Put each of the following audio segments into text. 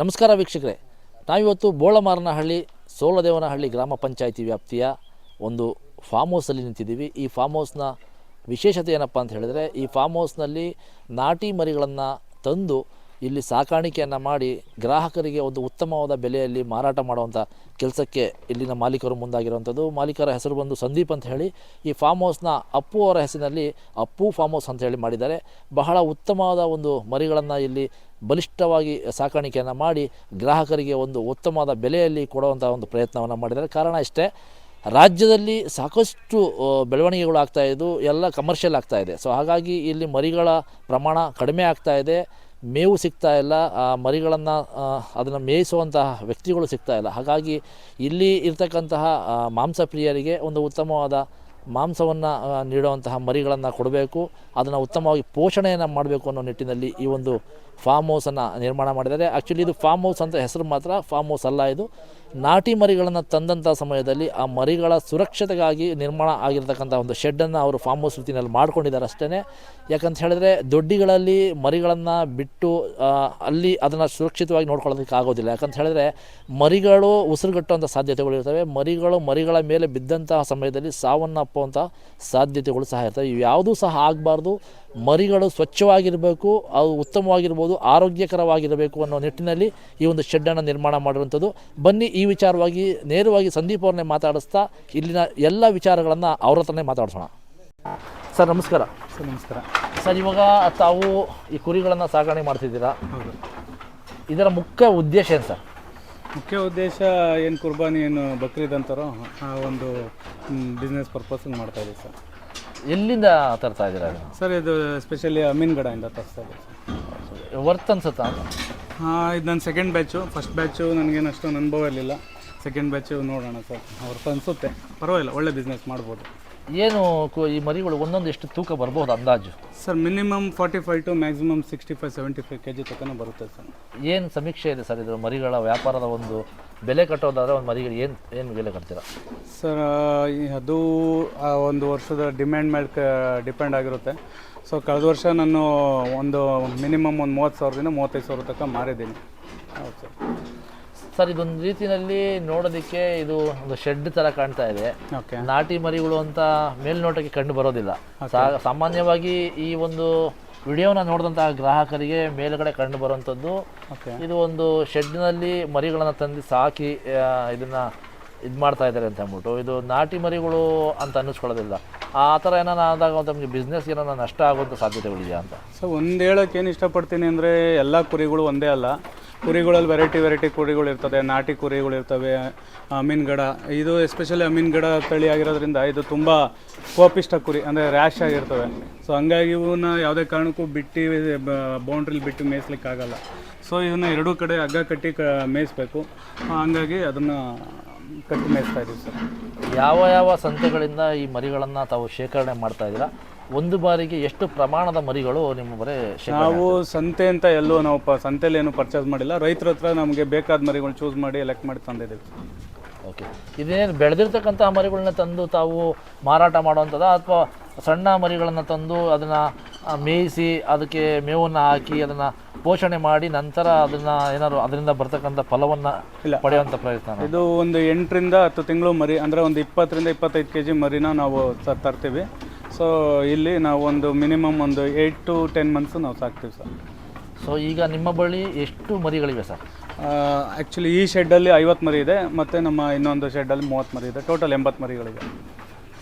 ನಮಸ್ಕಾರ ವೀಕ್ಷಕರೇ. ನಾವಿವತ್ತು ಬೋಳಮಾರನಹಳ್ಳಿ ಸೋಲದೇವನಹಳ್ಳಿ ಗ್ರಾಮ ಪಂಚಾಯಿತಿ ವ್ಯಾಪ್ತಿಯ ಒಂದು ಫಾರ್ಮ್ ಹೌಸಲ್ಲಿ ನಿಂತಿದ್ದೀವಿ. ಈ ಫಾರ್ಮ್ ಹೌಸ್ನ ವಿಶೇಷತೆ ಏನಪ್ಪ ಅಂತ ಹೇಳಿದರೆ, ಈ ಫಾರ್ಮ್ ಹೌಸ್ನಲ್ಲಿ ನಾಟಿ ಮರಿಗಳನ್ನು ತಂದು ಇಲ್ಲಿ ಸಾಕಾಣಿಕೆಯನ್ನು ಮಾಡಿ ಗ್ರಾಹಕರಿಗೆ ಒಂದು ಉತ್ತಮವಾದ ಬೆಲೆಯಲ್ಲಿ ಮಾರಾಟ ಮಾಡುವಂಥ ಕೆಲಸಕ್ಕೆ ಇಲ್ಲಿನ ಮಾಲೀಕರು ಮುಂದಾಗಿರುವಂಥದ್ದು. ಮಾಲೀಕರ ಹೆಸರು ಬಂದು ಸಂದೀಪ್ ಅಂತ ಹೇಳಿ. ಈ ಫಾರ್ಮ್ ಹೌಸ್ನ ಅಪ್ಪು ಅವರ ಹೆಸರಿನಲ್ಲಿ ಅಪ್ಪು ಫಾರ್ಮ್ ಹೌಸ್ ಅಂತ ಹೇಳಿ ಮಾಡಿದ್ದಾರೆ. ಬಹಳ ಉತ್ತಮವಾದ ಒಂದು ಮರಿಗಳನ್ನು ಇಲ್ಲಿ ಬಲಿಷ್ಠವಾಗಿ ಸಾಕಾಣಿಕೆಯನ್ನು ಮಾಡಿ ಗ್ರಾಹಕರಿಗೆ ಒಂದು ಉತ್ತಮವಾದ ಬೆಲೆಯಲ್ಲಿ ಕೊಡುವಂಥ ಒಂದು ಪ್ರಯತ್ನವನ್ನು ಮಾಡಿದ್ದಾರೆ. ಕಾರಣ ಇಷ್ಟೇ, ರಾಜ್ಯದಲ್ಲಿ ಸಾಕಷ್ಟು ಬೆಳವಣಿಗೆಗಳು ಆಗ್ತಾಯಿದ್ದು ಎಲ್ಲ ಕಮರ್ಷಿಯಲ್ ಆಗ್ತಾಯಿದೆ ಸೊ ಹಾಗಾಗಿ ಇಲ್ಲಿ ಮರಿಗಳ ಪ್ರಮಾಣ ಕಡಿಮೆ ಆಗ್ತಾಯಿದೆ ಮೇವು ಸಿಗ್ತಾ ಇಲ್ಲ, ಆ ಮರಿಗಳನ್ನು ಅದನ್ನು ಮೇಯಿಸುವಂತಹ ವ್ಯಕ್ತಿಗಳು ಸಿಗ್ತಾ ಇಲ್ಲ. ಹಾಗಾಗಿ ಇಲ್ಲಿ ಇರ್ತಕ್ಕಂತಹ ಮಾಂಸ ಪ್ರಿಯರಿಗೆ ಒಂದು ಉತ್ತಮವಾದ ಮಾಂಸವನ್ನು ನೀಡುವಂತಹ ಮರಿಗಳನ್ನು ಕೊಡಬೇಕು. ಅದನ್ನು ಉತ್ತಮವಾಗಿ ಪೋಷಣೆಯನ್ನು ಮಾಡಬೇಕು ಅನ್ನೋ ನಿಟ್ಟಿನಲ್ಲಿ ಈ ಒಂದು ಫಾರ್ಮ್ ಹೌಸನ್ನು ನಿರ್ಮಾಣ ಮಾಡಿದ್ದಾರೆ. ಆ್ಯಕ್ಚುಲಿ ಇದು ಫಾರ್ಮ್ ಹೌಸ್ ಅಂತ ಹೆಸರು ಮಾತ್ರ ಫಾರ್ಮ್ ಹೌಸ್ ಅಲ್ಲ ಇದು. ನಾಟಿ ಮರಿಗಳನ್ನು ತಂದಂಥ ಸಮಯದಲ್ಲಿ ಆ ಮರಿಗಳ ಸುರಕ್ಷತೆಗಾಗಿ ನಿರ್ಮಾಣ ಆಗಿರತಕ್ಕಂಥ ಒಂದು ಶೆಡ್ಡನ್ನು ಅವರು ಫಾರ್ಮ್ ಹೌಸ್ ರೀತಿಯಲ್ಲಿ ಮಾಡ್ಕೊಂಡಿದ್ದಾರೆ ಅಷ್ಟೇ ಯಾಕಂತ ಹೇಳಿದ್ರೆ ದೊಡ್ಡಿಗಳಲ್ಲಿ ಮರಿಗಳನ್ನು ಬಿಟ್ಟು ಅಲ್ಲಿ ಅದನ್ನು ಸುರಕ್ಷಿತವಾಗಿ ನೋಡ್ಕೊಳ್ಳೋದಕ್ಕೆ ಆಗೋದಿಲ್ಲ. ಯಾಕಂತ ಹೇಳಿದ್ರೆ ಮರಿಗಳು ಉಸಿರುಗಟ್ಟುವಂಥ ಸಾಧ್ಯತೆಗಳು ಇರ್ತವೆ. ಮರಿಗಳು ಮರಿಗಳ ಮೇಲೆ ಬಿದ್ದಂತಹ ಸಮಯದಲ್ಲಿ ಸಾವನ್ನಪ್ಪುವಂಥ ಸಾಧ್ಯತೆಗಳು ಸಹ ಇರ್ತವೆ. ಇವು ಯಾವುದೂ ಸಹ ಆಗಬಾರ್ದು. ಮರಿಗಳು ಸ್ವಚ್ಛವಾಗಿರಬೇಕು ಅವು ಉತ್ತಮವಾಗಿರ್ಬೋದು ಆರೋಗ್ಯಕರವಾಗಿರಬೇಕು ಅನ್ನೋ ನಿಟ್ಟಿನಲ್ಲಿ ಈ ಒಂದು ಶೆಡ್ಡನ್ನು ನಿರ್ಮಾಣ ಮಾಡಿರುವಂಥದ್ದು ಬನ್ನಿ ಈ ವಿಚಾರವಾಗಿ ನೇರವಾಗಿ ಸಂದೀಪ್ ಅವ್ರನ್ನೇ ಮಾತಾಡಿಸ್ತಾ ಇಲ್ಲಿನ ಎಲ್ಲ ವಿಚಾರಗಳನ್ನು ಅವ್ರ ಹತ್ರನೇ ಮಾತಾಡಿಸೋಣ. ಸರ್ ನಮಸ್ಕಾರ. ಸರ್ ನಮಸ್ಕಾರ. ಸರ್ ಇವಾಗ ತಾವು ಈ ಕುರಿಗಳನ್ನು ಸಾಗಣೆ ಮಾಡ್ತಿದ್ದೀರಾ? ಇದರ ಮುಖ್ಯ ಉದ್ದೇಶ ಏನು ಸರ್? ಮುಖ್ಯ ಉದ್ದೇಶ ಏನು ಕುರ್ಬಾನಿ ಏನು ಬಕ್ರೀದ್ ಅಂತಾರೋ ಆ ಒಂದು ಬಿಸ್ನೆಸ್ ಪರ್ಪಸ್ಗೆ ಮಾಡ್ತಾ ಇದ್ದೀವಿ ಸರ್. ಎಲ್ಲಿಂದ ತರ್ತಾ ಇದ್ದೀರಾ ಇದನ್ನು ಸರ್ ಇದು ಸ್ಪೆಷಲಿ ಅಮೀನ್ಗಡದಿಂದ ತರಿಸ್ತಾ ಇದ್ದೀವಿ. ವರ್ತ್ ಅನ್ಸುತ್ತಾ? ಹಾಂ ಇದು ನನ್ನ ಸೆಕೆಂಡ್ ಬ್ಯಾಚು ಫಸ್ಟ್ ಬ್ಯಾಚು ನನಗೇನು ಅಷ್ಟೊಂದು ಅನುಭವ ಇರಲಿಲ್ಲ. ಸೆಕೆಂಡ್ ಬ್ಯಾಚು ನೋಡೋಣ ಸರ್. ಅವ್ರದ್ದು ಅನಿಸುತ್ತೆ. ಪರವಾಗಿಲ್ಲ ಒಳ್ಳೆ ಬಿಸ್ನೆಸ್ ಮಾಡ್ಬೋದು. ಏನು ಕು- ಈ ಮರಿಗಳು ಒಂದೊಂದು ಎಷ್ಟು ತೂಕ ಬರ್ಬೋದು ಅಂದಾಜು? Sir minimum forty five to maximum sixty five seventy five K G ತನಕ ಬರುತ್ತೆ ಸರ್. ಏನು ಸಮೀಕ್ಷೆ ಇದೆ ಸರ್ ಇದು ಮರಿಗಳ ವ್ಯಾಪಾರದ ಒಂದು ಬೆಲೆ ಕಟ್ಟೋದಾದ್ರೆ ಒಂದು ಮರಿಗಳು ಏನು ಏನು ಬೆಲೆ ಕಟ್ತೀರಾ? ಸರ್ ಈ ಅದು ಆ ಒಂದು ವರ್ಷದ ಡಿಮ್ಯಾಂಡ್ ಮೇಲೆ ಡಿಪೆಂಡ್ ಆಗಿರುತ್ತೆ. ಸೊ ಕಳೆದ ವರ್ಷ ನಾನು ಒಂದು ಮಿನಿಮಮ್ ಒಂದು ಮೂವತ್ತು ಸಾವಿರದಿಂದ ಮೂವತ್ತೈದು ಸಾವಿರ ತನಕ ಮಾರಿದ್ದೀನಿ. ಹೌದು ಸರ್. ಸರ್ ಇದೊಂದು ರೀತಿಯಲ್ಲಿ ನೋಡೋದಕ್ಕೆ ಇದು ಒಂದು ಶೆಡ್ ತರ ಕಾಣ್ತಾ ಇದೆ. ಓಕೆ ನಾಟಿ ಮರಿಗಳು ಅಂತ ಮೇಲ್ನೋಟಕ್ಕೆ ಕಂಡು ಬರೋದಿಲ್ಲ. ಸಾಮಾನ್ಯವಾಗಿ ಈ ಒಂದು ವಿಡಿಯೋನ ನೋಡಿದಂತಹ ಗ್ರಾಹಕರಿಗೆ ಮೇಲ್ಗಡೆ ಕಂಡು ಬರುವಂಥದ್ದು ಓಕೆ ಇದು ಒಂದು ಶೆಡ್ನಲ್ಲಿ ಮರಿಗಳನ್ನು ತಂದು ಸಾಕಿ ಇದನ್ನ ಇದು ಮಾಡ್ತಾ ಇದ್ದಾರೆ ಅಂತ ಅಂದ್ಬಿಟ್ಟು. ಇದು ನಾಟಿ ಮರಿಗಳು ಅಂತ ಅನ್ನಿಸ್ಕೊಳ್ಳೋದಿಲ್ಲ. ಆ ಥರ ಏನಾರ ಆದಾಗ ತಮಗೆ ಬಿಸ್ನೆಸ್ ಏನಾರ ನಷ್ಟ ಆಗುವಂಥ ಸಾಧ್ಯತೆಗಳಿದೆಯಾ ಅಂತ? ಸೊ ಒಂದು ಹೇಳೋಕೆ ಏನು ಇಷ್ಟಪಡ್ತೀನಿ ಅಂದರೆ ಎಲ್ಲ ಕುರಿಗಳು ಒಂದೇ ಅಲ್ಲ. ಕುರಿಗಳಲ್ಲಿ ವೆರೈಟಿ ವೆರೈಟಿ ಕುರಿಗಳು ಇರ್ತದೆ, ನಾಟಿ ಕುರಿಗಳು ಇರ್ತವೆ ಅಮೀನ್ಗಡ ಇದು ಎಸ್ಪೆಷಲಿ ಅಮೀನ್ಗಡ ತಳಿ ಆಗಿರೋದ್ರಿಂದ ಇದು ತುಂಬ ಕೋಪಿಷ್ಟ ಕುರಿ, ಅಂದರೆ ರ್ಯಾಶ್ ಆಗಿರ್ತವೆ. ಸೊ ಹಂಗಾಗಿ ಇವನ್ನ ಯಾವುದೇ ಕಾರಣಕ್ಕೂ ಬಿಟ್ಟು ಬೌಂಡ್ರಿಲಿ ಬಿಟ್ಟು ಮೇಯಿಸ್ಲಿಕ್ಕೆ ಆಗಲ್ಲ. ಸೊ ಇದನ್ನು ಎರಡೂ ಕಡೆ ಹಗ್ಗ ಕಟ್ಟಿ ಕ, ಮೇಯಿಸ್ಬೇಕು. ಹಂಗಾಗಿ ಅದನ್ನು ಕಟ್ಟಿ ಮೇಯಿಸ್ತಾ ಇದ್ದೀವಿ ಸರ್. ಯಾವ ಯಾವ ಸಂತೆಗಳಿಂದ ಈ ಮರಿಗಳನ್ನು ತಾವು ಶೇಖರಣೆ ಮಾಡ್ತಾ ಇದ್ದೀರಾ? ಒಂದು ಬಾರಿಗೆ ಎಷ್ಟು ಪ್ರಮಾಣದ ಮರಿಗಳು ನಿಮ್ಮ ಬರೀ ನಾವು ಸಂತೆ ಅಂತ ಎಲ್ಲೂ ನಾವು ಪ ಸಂತೆಯಲ್ಲಿ ಏನು ಪರ್ಚೇಸ್ ಮಾಡಿಲ್ಲ. ರೈತರ ಹತ್ರ ನಮಗೆ ಬೇಕಾದ ಮರಿಗಳು ಚೂಸ್ ಮಾಡಿ ಎಲೆಕ್ಟ್ ಮಾಡಿ ತಂದಿದ್ದೀವಿ. ಓಕೆ ಇದೇನು ಬೆಳೆದಿರ್ತಕ್ಕಂಥ ಮರಿಗಳನ್ನ ತಂದು ತಾವು ಮಾರಾಟ ಮಾಡುವಂಥದ್ದು? ಅಥವಾ ಸಣ್ಣ ಮರಿಗಳನ್ನು ತಂದು ಅದನ್ನು ಮೇಯಿಸಿ ಅದಕ್ಕೆ ಮೇವನ್ನು ಹಾಕಿ ಅದನ್ನು ಪೋಷಣೆ ಮಾಡಿ ನಂತರ ಅದನ್ನು ಏನಾದ್ರು ಅದರಿಂದ ಬರ್ತಕ್ಕಂಥ ಫಲವನ್ನು ಇಲ್ಲ. ಪಡೆಯುವಂಥ ಪ್ರಯತ್ನ ಇದು ಒಂದು ಎಂಟರಿಂದ ಹತ್ತು ತಿಂಗಳು ಮರಿ ಅಂದರೆ ಒಂದು ಇಪ್ಪತ್ತರಿಂದ ಇಪ್ಪತ್ತೈದು ಕೆ ಜಿ ಮರಿನ ನಾವು ತರ್ತೀವಿ. ಸೊ ಇಲ್ಲಿ ನಾವು ಒಂದು ಮಿನಿಮಮ್ ಒಂದು ಏಯ್ಟ್ ಟು ಟೆನ್ ಮಂತ್ಸು ನಾವು ಸಾಕ್ತೀವಿ ಸರ್. ಸೊ ಈಗ ನಿಮ್ಮ ಬಳಿ ಎಷ್ಟು ಮರಿಗಳಿವೆ ಸರ್? ಆ್ಯಕ್ಚುಲಿ ಈ ಶೆಡ್ಡಲ್ಲಿ ಐವತ್ತು ಮರಿ ಇದೆ ಮತ್ತು ನಮ್ಮ ಇನ್ನೊಂದು ಶೆಡ್ಡಲ್ಲಿ ಮೂವತ್ತು ಮರಿ ಇದೆ. ಟೋಟಲ್ ಎಂಬತ್ತು ಮರಿಗಳಿವೆ.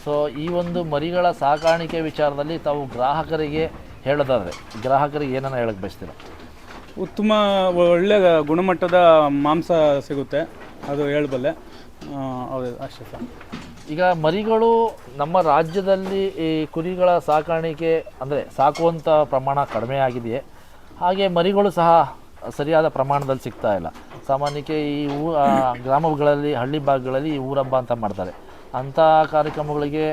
ಸೊ ಈ ಒಂದು ಮರಿಗಳ ಸಾಕಾಣಿಕೆ ವಿಚಾರದಲ್ಲಿ ತಾವು ಗ್ರಾಹಕರಿಗೆ ಹೇಳೋದಾದರೆ ಗ್ರಾಹಕರಿಗೆ ಏನನ್ನ ಹೇಳಕ್ಕೆ ಬಯಸ್ತೀರ? ಉತ್ತಮ ಒಳ್ಳೆ ಗುಣಮಟ್ಟದ ಮಾಂಸ ಸಿಗುತ್ತೆ ಅದು ಹೇಳಬಲ್ಲೆ. ಹೌದು ಅಷ್ಟೇ ಸರ್. ಈಗ ಮರಿಗಳು ನಮ್ಮ ರಾಜ್ಯದಲ್ಲಿ ಈ ಕುರಿಗಳ ಸಾಕಾಣಿಕೆ ಅಂದರೆ ಸಾಕುವಂಥ ಪ್ರಮಾಣ ಕಡಿಮೆ ಆಗಿದೆಯೇ? ಹಾಗೆ ಮರಿಗಳು ಸಹ ಸರಿಯಾದ ಪ್ರಮಾಣದಲ್ಲಿ ಸಿಗ್ತಾ ಇಲ್ಲ. ಸಾಮಾನ್ಯಕ್ಕೆ ಈ ಊ ಗ್ರಾಮಗಳಲ್ಲಿ ಹಳ್ಳಿ ಭಾಗಗಳಲ್ಲಿ ಈ ಊರಬ್ಬ ಅಂತ ಮಾಡ್ತಾರೆ. ಅಂಥ ಕಾರ್ಯಕ್ರಮಗಳಿಗೆ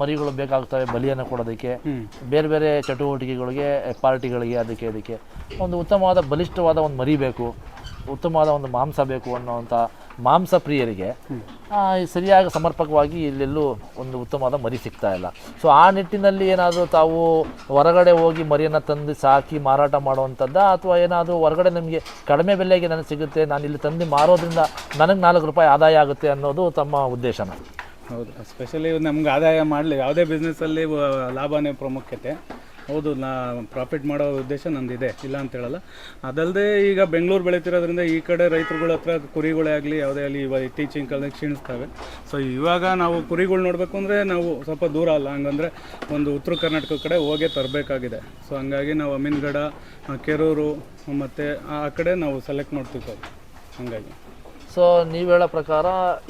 ಮರಿಗಳು ಬೇಕಾಗ್ತವೆ ಬಲಿಯನ್ನು ಕೊಡೋದಕ್ಕೆ. ಬೇರೆ ಬೇರೆ ಚಟುವಟಿಕೆಗಳಿಗೆ ಪಾರ್ಟಿಗಳಿಗೆ ಅದಕ್ಕೆ ಇದಕ್ಕೆ. ಒಂದು ಉತ್ತಮವಾದ ಬಲಿಷ್ಠವಾದ ಒಂದು ಮರಿ ಬೇಕು. ಉತ್ತಮವಾದ ಒಂದು ಮಾಂಸ ಬೇಕು ಅನ್ನೋವಂಥ ಮಾಂಸ ಪ್ರಿಯರಿಗೆ ಸರಿಯಾಗಿ ಸಮರ್ಪಕವಾಗಿ ಇಲ್ಲೆಲ್ಲೂ ಒಂದು ಉತ್ತಮವಾದ ಮರಿ ಸಿಗ್ತಾ ಇಲ್ಲ. ಸೊ ಆ ನಿಟ್ಟಿನಲ್ಲಿ ಏನಾದರೂ ತಾವು ಹೊರಗಡೆ ಹೋಗಿ ಮರಿಯನ್ನು ತಂದು ಸಾಕಿ ಮಾರಾಟ ಮಾಡುವಂಥದ್ದ? ಅಥವಾ ಏನಾದರೂ ಹೊರಗಡೆ ನಮಗೆ ಕಡಿಮೆ ಬೆಲೆಗೆ ನನಗೆ ಸಿಗುತ್ತೆ ನಾನು ಇಲ್ಲಿ ತಂದು ಮಾರೋದ್ರಿಂದ ನನಗೆ ನಾಲ್ಕು ರೂಪಾಯಿ ಆದಾಯ ಆಗುತ್ತೆ ಅನ್ನೋದು ತಮ್ಮ ಉದ್ದೇಶನ? ಹೌದು. ಸ್ಪೆಷಲಿ ನಮ್ಗೆ ಆದಾಯ ಮಾಡಲಿ ಯಾವುದೇ ಬಿಸ್ನೆಸ್ಸಲ್ಲಿ ಲಾಭನೇ ಪ್ರಾಮುಖ್ಯತೆ. ಹೌದು, ನಾ ಪ್ರಾಫಿಟ್ ಮಾಡೋ ಉದ್ದೇಶ ನಂದಿದೆ, ಇಲ್ಲ ಅಂತ ಹೇಳಲ್ಲ. ಅದಲ್ಲದೆ ಈಗ ಬೆಂಗಳೂರು ಬೆಳೀತಿರೋದ್ರಿಂದ ಈ ಕಡೆ ರೈತರುಗಳ ಹತ್ರ ಕುರಿಗಳೇ ಆಗಲಿ, ಯಾವುದೇ ಆಗಲಿ ಇವಾಗ ಇತ್ತೀಚಿನ ಕಾಲದಲ್ಲಿ ಕ್ಷೀಣಿಸ್ತವೆ. ಸೊ ಇವಾಗ ನಾವು ಕುರಿಗಳು ನೋಡಬೇಕು ಅಂದರೆ ನಾವು ಸ್ವಲ್ಪ ದೂರ ಅಲ್ಲ. ಹಂಗಂದರೆ ಒಂದು ಉತ್ತರ ಕರ್ನಾಟಕ ಕಡೆ ಹೋಗೇ ತರಬೇಕಾಗಿದೆ. ಸೊ ಹಂಗಾಗಿ ನಾವು ಅಮೀನ್ಗಡ ಕೆರೂರು, ಮತ್ತು ಆ ಕಡೆ ನಾವು ಸೆಲೆಕ್ಟ್ ಮಾಡ್ತಿದ್ದೆವು ಹಂಗಾಗಿ. ಸೊ ನೀವು ಹೇಳೋ ಪ್ರಕಾರ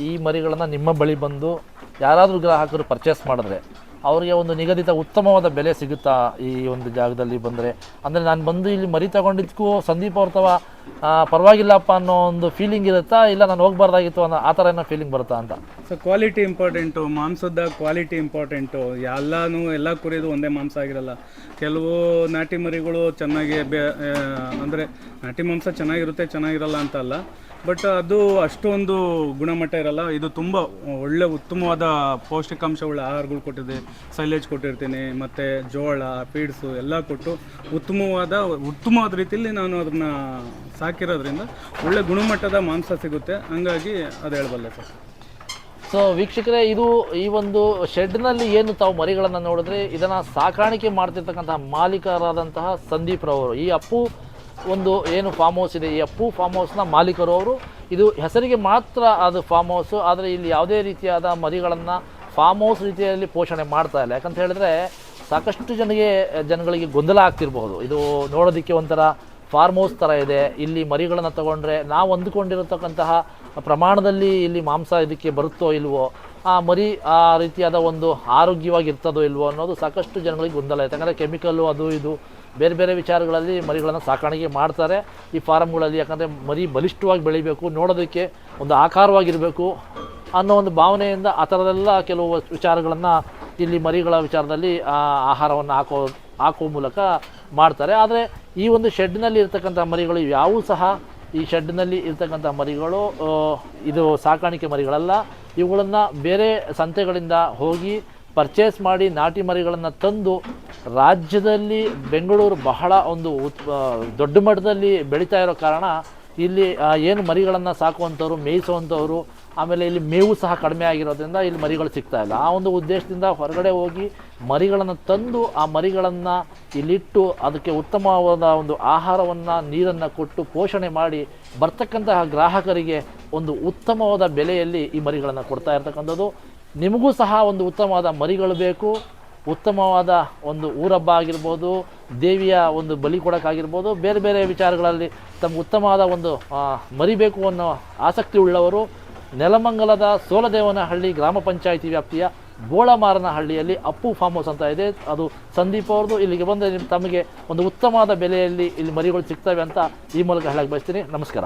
ಈ ಮರಿಗಳನ್ನು ನಿಮ್ಮ ಬಳಿ ಬಂದು ಯಾರಾದರೂ ಗ್ರಾಹಕರು ಪರ್ಚೇಸ್ ಮಾಡಿದ್ರೆ ಅವರಿಗೆ ಒಂದು ನಿಗದಿತ ಉತ್ತಮವಾದ ಬೆಲೆ ಸಿಗುತ್ತಾ ಈ ಒಂದು ಜಾಗದಲ್ಲಿ ಬಂದರೆ? ಅಂದರೆ ನಾನು ಬಂದು ಇಲ್ಲಿ ಮರಿ ತಗೊಂಡಿದ್ದಕ್ಕೂ ಸಂದೀಪ್ ಅವ್ರ ತವ ಪರವಾಗಿಲ್ಲಪ್ಪ ಅನ್ನೋ ಒಂದು ಫೀಲಿಂಗ್ ಇರುತ್ತಾ? ಇಲ್ಲ ನಾನು ಹೋಗ್ಬಾರ್ದಾಗಿತ್ತು ಅನ್ನೋ ಆ ಥರ ಏನೋ ಫೀಲಿಂಗ್ ಬರುತ್ತಾ ಅಂತ? ಸೊ ಕ್ವಾಲಿಟಿ ಇಂಪಾರ್ಟೆಂಟು ಮಾಂಸದ ಕ್ವಾಲಿಟಿ ಇಂಪಾರ್ಟೆಂಟು ಎಲ್ಲನೂ, ಎಲ್ಲ ಕುರಿದು ಒಂದೇ ಮಾಂಸ ಆಗಿರಲ್ಲ. ಕೆಲವು ನಾಟಿ ಮರಿಗಳು ಚೆನ್ನಾಗಿ ಬೆ ಅಂದರೆ ನಾಟಿ ಮಾಂಸ ಚೆನ್ನಾಗಿರುತ್ತೆ, ಚೆನ್ನಾಗಿರಲ್ಲ ಅಂತ ಅಲ್ಲ. ಬಟ್ ಅದು ಅಷ್ಟೊಂದು ಗುಣಮಟ್ಟ ಇರಲ್ಲ. ಇದು ತುಂಬ ಒಳ್ಳೆ ಉತ್ತಮವಾದ ಪೌಷ್ಟಿಕಾಂಶವುಳ್ಳ ಆಹಾರಗಳು ಕೊಟ್ಟಿದೆ. ಸೈಲೇಜ್ ಕೊಟ್ಟಿರ್ತೀನಿ, ಮತ್ತು ಜೋಳ ಪೀಡ್ಸು ಎಲ್ಲ ಕೊಟ್ಟು ಉತ್ತಮವಾದ ಉತ್ತಮವಾದ ರೀತಿಯಲ್ಲಿ ನಾನು ಅದನ್ನ ಸಾಕಿರೋದ್ರಿಂದ ಒಳ್ಳೆ ಗುಣಮಟ್ಟದ ಮಾಂಸ ಸಿಗುತ್ತೆ. ಹಂಗಾಗಿ ಅದು ಹೇಳಬಲ್ಲೆ ಸರ್. ಸೊ ವೀಕ್ಷಕರೇ, ಇದು ಈ ಒಂದು ಶೆಡ್ನಲ್ಲಿ ಏನು ತಾವು ಮರಿಗಳನ್ನು ನೋಡಿದ್ರೆ, ಇದನ್ನು ಸಾಕಾಣಿಕೆ ಮಾಡ್ತಿರ್ತಕ್ಕಂತಹ ಮಾಲೀಕರಾದಂತಹ ಸಂದೀಪ್ ರವರು. ಈ ಅಪ್ಪು ಒಂದು ಏನು ಫಾರ್ಮ್ ಹೌಸ್ ಇದೆ. ಈ ಅಪ್ಪು ಫಾರ್ಮ್ ಹೌಸ್ನ ಮಾಲೀಕರು ಅವರು. ಇದು ಹೆಸರಿಗೆ ಮಾತ್ರ ಅದು ಫಾರ್ಮ್ ಹೌಸು ಆದರೆ ಇಲ್ಲಿ ಯಾವುದೇ ರೀತಿಯಾದ ಮರಿಗಳನ್ನು ಫಾರ್ಮ್ ಹೌಸ್ ರೀತಿಯಲ್ಲಿ ಪೋಷಣೆ ಮಾಡ್ತಾ ಇಲ್ಲ. ಯಾಕಂತ ಹೇಳಿದ್ರೆ, ಸಾಕಷ್ಟು ಜನಗೆ, ಜನಗಳಿಗೆ ಗೊಂದಲ ಆಗ್ತಿರ್ಬೋದು. ಇದು ನೋಡೋದಕ್ಕೆ ಒಂಥರ ಫಾರ್ಮ್ ಹೌಸ್ ಥರ ಇದೆ, ಇಲ್ಲಿ ಮರಿಗಳನ್ನು ತಗೊಂಡ್ರೆ ನಾವು ಅಂದುಕೊಂಡಿರತಕ್ಕಂತಹ ಪ್ರಮಾಣದಲ್ಲಿ ಇಲ್ಲಿ ಮಾಂಸ ಇದಕ್ಕೆ ಬರುತ್ತೋ ಇಲ್ವೋ, ಆ ಮರಿ ಆ ರೀತಿಯಾದ ಒಂದು ಆರೋಗ್ಯವಾಗಿ ಇರ್ತದೋ ಇಲ್ವೋ ಅನ್ನೋದು ಸಾಕಷ್ಟು ಜನಗಳಿಗೆ ಗೊಂದಲ ಇದೆ ಯಾಕಂದರೆ ಕೆಮಿಕಲ್ಲು ಅದು ಇದು ಬೇರೆ ಬೇರೆ ವಿಚಾರಗಳಲ್ಲಿ ಮರಿಗಳನ್ನು ಸಾಕಾಣಿಕೆ ಮಾಡ್ತಾರೆ. ಈ ಫಾರಮ್ಗಳಲ್ಲಿ ಯಾಕಂದರೆ ಮರಿ ಬಲಿಷ್ಠವಾಗಿ ಬೆಳಿಬೇಕು, ನೋಡೋದಕ್ಕೆ ಒಂದು ಆಕಾರವಾಗಿರಬೇಕು ಅನ್ನೋ ಒಂದು ಭಾವನೆಯಿಂದ ಆ ಥರದೆಲ್ಲ ಕೆಲವು ವಿಚಾರಗಳನ್ನು ಇಲ್ಲಿ ಮರಿಗಳ ವಿಚಾರದಲ್ಲಿ ಆಹಾರವನ್ನು ಹಾಕೋ ಹಾಕೋ ಮೂಲಕ ಮಾಡ್ತಾರೆ. ಆದರೆ ಈ ಒಂದು ಶೆಡ್ನಲ್ಲಿ ಇರ್ತಕ್ಕಂಥ ಮರಿಗಳು ಯಾವೂ ಸಹ ಈ ಶೆಡ್ನಲ್ಲಿ ಇರ್ತಕ್ಕಂಥ ಮರಿಗಳು ಇದು ಸಾಕಾಣಿಕೆ ಮರಿಗಳಲ್ಲ. ಇವುಗಳನ್ನು ಬೇರೆ ಸಂತೆಗಳಿಂದ ಹೋಗಿ ಪರ್ಚೇಸ್ ಮಾಡಿ ನಾಟಿ ಮರಿಗಳನ್ನು ತಂದು ರಾಜ್ಯದಲ್ಲಿ ಬೆಂಗಳೂರು ಬಹಳ ಒಂದು ಉತ್ ದೊಡ್ಡ ಮಟ್ಟದಲ್ಲಿ ಬೆಳೀತಾ ಇರೋ ಕಾರಣ ಇಲ್ಲಿ ಏನು ಮರಿಗಳನ್ನು ಸಾಕುವಂಥವ್ರು, ಮೇಯಿಸುವಂಥವ್ರು, ಆಮೇಲೆ ಇಲ್ಲಿ ಮೇವು ಸಹ ಕಡಿಮೆ ಆಗಿರೋದ್ರಿಂದ ಇಲ್ಲಿ ಮರಿಗಳು ಸಿಗ್ತಾ ಇಲ್ಲ. ಆ ಒಂದು ಉದ್ದೇಶದಿಂದ ಹೊರಗಡೆ ಹೋಗಿ ಮರಿಗಳನ್ನು ತಂದು ಆ ಮರಿಗಳನ್ನು ಇಲ್ಲಿಟ್ಟು ಅದಕ್ಕೆ ಉತ್ತಮವಾದ ಒಂದು ಆಹಾರವನ್ನು, ನೀರನ್ನು ಕೊಟ್ಟು ಪೋಷಣೆ ಮಾಡಿ ಬರ್ತಕ್ಕಂತಹ ಗ್ರಾಹಕರಿಗೆ ಒಂದು ಉತ್ತಮವಾದ ಬೆಲೆಯಲ್ಲಿ ಈ ಮರಿಗಳನ್ನು ಕೊಡ್ತಾ ಇರ್ತಕ್ಕಂಥದ್ದು. ನಿಮಗೂ ಸಹ ಒಂದು ಉತ್ತಮವಾದ ಮರಿಗಳು ಬೇಕು. ಉತ್ತಮವಾದ ಒಂದು ಊರಬ್ಬ ಆಗಿರ್ಬೋದು, ದೇವಿಯ ಒಂದು ಬಲಿ ಕೊಡೋಕ್ಕಾಗಿರ್ಬೋದು ಬೇರೆ ಬೇರೆ ವಿಚಾರಗಳಲ್ಲಿ ತಮ್ಮ ಉತ್ತಮವಾದ ಒಂದು ಮರಿಬೇಕು ಅನ್ನೋ ಆಸಕ್ತಿ ಉಳ್ಳವರು. ನೆಲಮಂಗಲದ ಸೋಲದೇವನಹಳ್ಳಿ ಗ್ರಾಮ ಪಂಚಾಯಿತಿ ವ್ಯಾಪ್ತಿಯ ಬೋಳಮಾರನಹಳ್ಳಿಯಲ್ಲಿ ಅಪ್ಪು ಫಾರ್ಮ್ ಹೌಸ್ ಅಂತ ಇದೆ. ಅದು ಸಂದೀಪ್ ಅವ್ರದ್ದು. ಇಲ್ಲಿಗೆ ಬಂದರೆ ತಮಗೆ ಒಂದು ಉತ್ತಮವಾದ ಬೆಲೆಯಲ್ಲಿ ಇಲ್ಲಿ ಮರಿಗಳು ಸಿಗ್ತವೆ ಅಂತ ಈ ಮೂಲಕ ಹೇಳಕ್ಕೆ ಬಯಸ್ತೀನಿ. ನಮಸ್ಕಾರ.